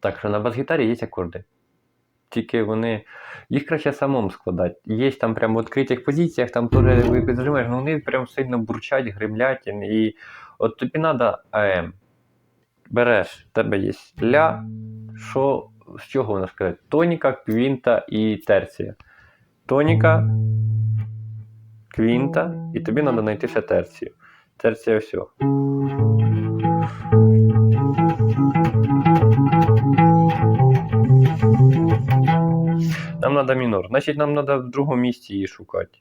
Так що на бас-гітарі є акорди. Тільки вони. Їх краще самому складати. Є там прямо в відкритих позиціях, там теж зажимаєш, але вони прям сильно бурчать, гремлять. І от тобі треба АМ. Береш, в тебе є ля, що, з чого вона сказати? Тоніка, квінта і терція. Тоніка, квінта, і тобі треба знайти ще терцію. Терція все. Нам треба мінор. Значить, нам треба в другому місці її шукати.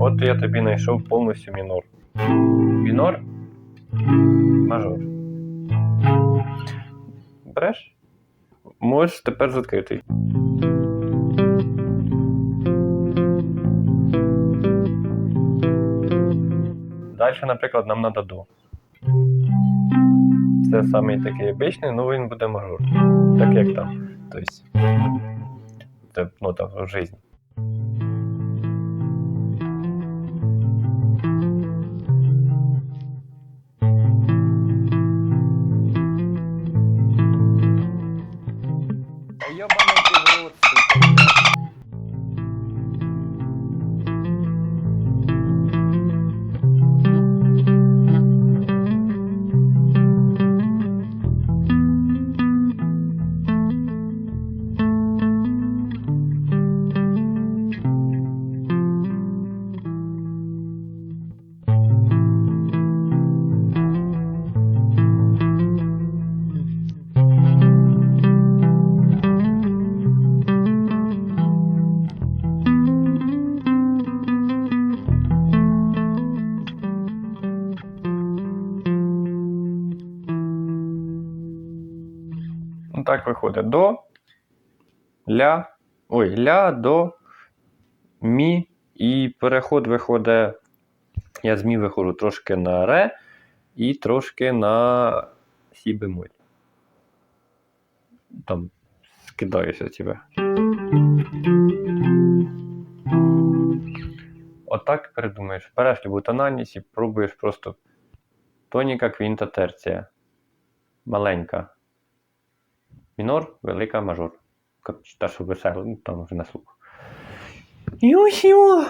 От я тобі знайшов повністю мінор. Мінор, мажор. Береш? Можеш тепер закрити. Далі, наприклад, нам треба до. Це самий такий обичний, ну він буде мажор. Так як там. Тобто, ну, там в житті. Так виходить. До, ля, ой, ля, до, мі. І переход виходить. Я з мі виходжу трошки на ре і трошки на сі бемоль. Там скидаюся тебе. Отак придумаєш. Береш любу тональність і пробуєш просто тоніка, квінта, терція. Маленька. Мінор, велика, мажор. Та, що весело, там вже на слух. Йо-йо!